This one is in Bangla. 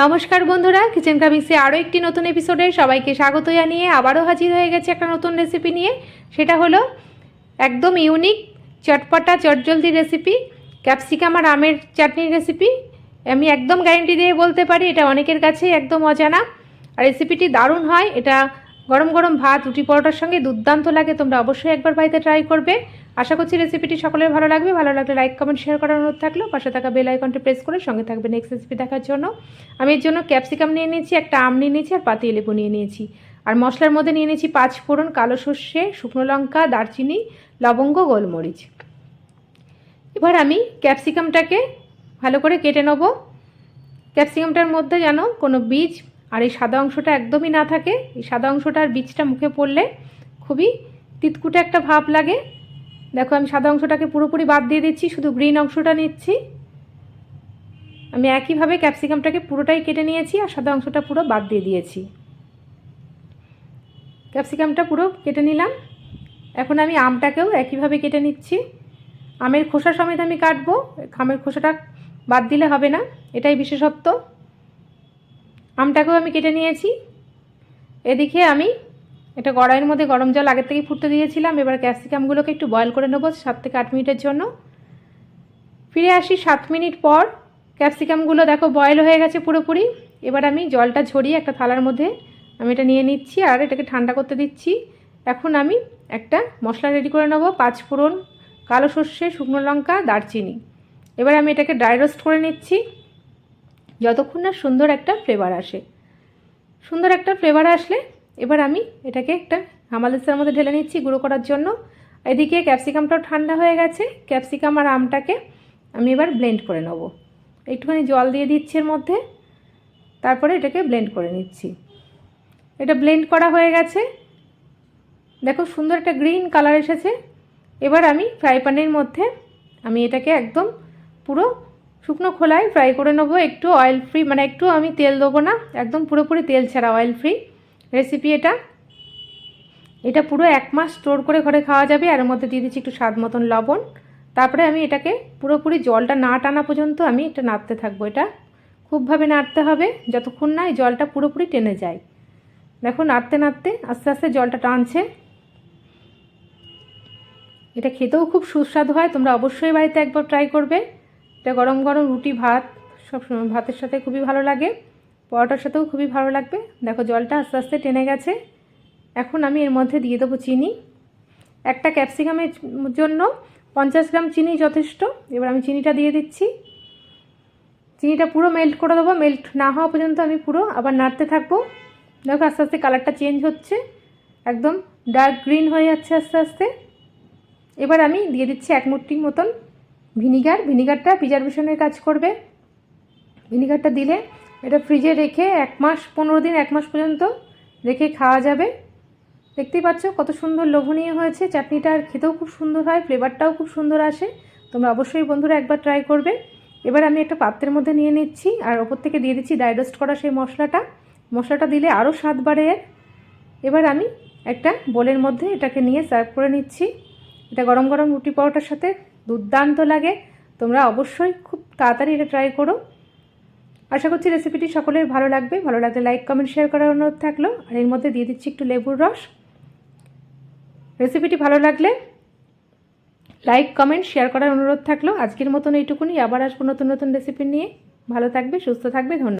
নমস্কার বন্ধুরা কিচেন কামিক্সে আরও একটি নতুন এপিসোডে সবাইকে স্বাগত জানিয়ে আবারও হাজির হয়ে গেছে একটা নতুন রেসিপি নিয়ে। সেটা হলো একদম ইউনিক চটপটা, চটজলদি রেসিপি ক্যাপসিকাম আর আমের চাটনির রেসিপি আমি একদম গ্যারেন্টি দিয়ে বলতে পারি, এটা অনেকের কাছে একদম অজানা। আর রেসিপিটি দারুণ হয়, এটা গরম গরম ভাত, রুটি পরোটার সঙ্গে দুর্দান্ত লাগে। তোমরা অবশ্যই একবার বাড়িতে ট্রাই করবে। আশা করছি রেসিপিটি সকলের ভালো লাগবে। ভালো লাগলে লাইক কমেন্ট শেয়ার করার অনুরোধ থাকল। পাশে থাকা বেল আইকনটি প্রেস করে সঙ্গে থাকবে নেক্সট রেসিপি দেখার জন্য। আমি এর জন্য ক্যাপসিকাম নিয়ে নিয়েছি, একটা আম নিয়ে নিয়েছি আর পাতি লেবু নিয়ে নিয়েছি। আর মশলার মধ্যে নিয়ে নিয়েছি পাঁচ ফোড়ন, কালো সর্ষে, শুকনো লঙ্কা, দারচিনি, লবঙ্গ, গোলমরিচ। এবার আমি ক্যাপসিকামটাকে ভালো করে কেটে নেব। ক্যাপসিকামটার মধ্যে যেন কোনো বীজ আর এই সাদা অংশটা একদমই না থাকে। এই সাদা অংশটার বীজটা মুখে পড়লে খুবই তিতকুটে একটা ভাব লাগে। দেখো, আমি সাদা অংশটাকে পুরোপুরি বাদ দিয়ে দিচ্ছি, শুধু গ্রিন অংশটা নিচ্ছি। আমি একইভাবে ক্যাপসিকামটাকে পুরোটাই কেটে নিয়েছি আর সাদা অংশটা পুরো বাদ দিয়ে দিয়েছি। ক্যাপসিকামটা পুরো কেটে নিলাম। এখন আমি আমটাকেও একইভাবে কেটে নিচ্ছি। আমের খোসা সমেত আমি কাটবো। আমের খোসাটা বাদ দিলে হবে না। এটাই বিশেষত্ব। আমটাকেও আমি কেটে নিয়েছি। এদিকে আমি এটা কড়াইয়ের মধ্যে গরম জল আগের থেকেই ফুটতে দিয়েছিলাম। এবার ক্যাপসিকামগুলোকে একটু বয়েল করে নেব সাত থেকে আট মিনিটের জন্য। ফিরে আসি সাত মিনিট পর। ক্যাপসিকামগুলো দেখো বয়েল হয়ে গেছে পুরোপুরি। এবার আমি জলটা ঝরিয়ে একটা থালার মধ্যে আমি এটা নিয়ে নিচ্ছি আর এটাকে ঠান্ডা করতে দিচ্ছি। এখন আমি একটা মশলা রেডি করে নেব, পাঁচ ফোড়ন, কালো সর্ষে, শুকনো লঙ্কা, দারচিনি। এবার আমি এটাকে ড্রাই রোস্ট করে নিচ্ছি। যতক্ষণ না সুন্দর একটা ফ্লেভার আসে। সুন্দর একটা ফ্লেভার আসলে এবার আমি এটাকে একটা হামালেসের মধ্যে ঢেলে নিচ্ছি গুঁড়ো করার জন্য। এদিকে ক্যাপসিকামটাও ঠান্ডা হয়ে গেছে। ক্যাপসিকাম আর আমটাকে আমি এবার ব্লেন্ড করে নেব। একটুখানি জল দিয়ে দিচ্ছি এর মধ্যে। তারপরে এটাকে ব্লেন্ড করে নিচ্ছি। এটা ব্লেন্ড করা হয়ে গেছে। দেখো সুন্দর একটা গ্রিন কালার এসেছে। এবার আমি ফ্রাই প্যানের মধ্যে আমি এটাকে একদম পুরো শুকনো খোলায় ফ্রাই করে নেব। একটু অয়েল ফ্রি মানে একটু আমি তেল দেবো না, একদম পুরোপুরি তেল ছাড়া অয়েল ফ্রি রেসিপি এটা। এটা পুরো এক মাস স্টোর করে ঘরে খাওয়া যাবে, আর এর মধ্যে দিয়ে দিচ্ছি একটু স্বাদ মতন লবণ। তারপরে আমি এটাকে পুরোপুরি জলটা না টানা পর্যন্ত আমি এটা নাড়তে থাকব এটা। খুবভাবে নাড়তে হবে, যতক্ষণ না এই জলটা পুরোপুরি টেনে যায়। দেখো নাড়তে নাড়তে আস্তে আস্তে জলটা টানছে। এটা খেতেও খুব সুস্বাদু হয়, তোমরা অবশ্যই বাড়িতে একবার ট্রাই করবে। এটা গরম গরম রুটি, ভাত সব ভাতের সাথে খুবই ভালো লাগে। পরোটার সাথেও খুবই ভালো লাগবে। দেখো জলটা আস্তে আস্তে টেনে গেছে। এখন আমি এর মধ্যে দিয়ে দেবো চিনি। একটা ক্যাপসিকামের জন্য পঞ্চাশ গ্রাম চিনি যথেষ্ট। এবার আমি চিনিটা দিয়ে দিচ্ছি। চিনিটা পুরো মেল্ট করে দেবো। মেল্ট না হওয়া পর্যন্ত আমি পুরো আবার নাড়তে থাকব। দেখো আস্তে আস্তে কালারটা চেঞ্জ হচ্ছে। একদম ডার্ক গ্রিন হয়ে যাচ্ছে আস্তে আস্তে। এবার আমি দিয়ে দিচ্ছি এক মুট্টির মতন ভিনিগার, ভিনিগারটা প্রিজারভেশনের কাজ করবে। ভিনিগারটা দিলে এটা ফ্রিজে রেখে এক মাস, পনেরো দিন, এক মাস পর্যন্ত রেখে খাওয়া যাবে। দেখতেই পাচ্ছ কত সুন্দর লোভনীয় হয়েছে। চাটনিটা আর খেতেও খুব সুন্দর হয় ফ্লেভারটাও খুব সুন্দর আসে। তোমরা অবশ্যই বন্ধুরা একবার ট্রাই করবে। এবার আমি একটা পাত্রের মধ্যে নিয়ে নিচ্ছি আর ওপর থেকে দিয়ে দিচ্ছি ডাইরোস্ট করা সেই মশলাটা। মশলাটা দিলে আরও স্বাদ বাড়ে এবার আমি একটা বোলের মধ্যে এটাকে নিয়ে সার্ভ করে নিচ্ছি। এটা গরম গরম রুটি পরোটার সাথে। দুর্দান্ত লাগে। তোমরা অবশ্যই খুব তাড়াতাড়ি এটা ট্রাই করো। আশা করছি রেসিপিটি সকলের ভালো লাগবে। ভালো লাগলে লাইক কমেন্ট শেয়ার করার অনুরোধ থাকল। আর এর মধ্যে দিয়ে দিচ্ছি একটু লেবুর রস। রেসিপিটি ভালো লাগলে লাইক কমেন্ট শেয়ার করার অনুরোধ থাকল। আজকের মতন এইটুকুনি। আবার আসব নতুন নতুন রেসিপি নিয়ে। ভালো থাকবে, সুস্থ থাকবে। ধন্যবাদ।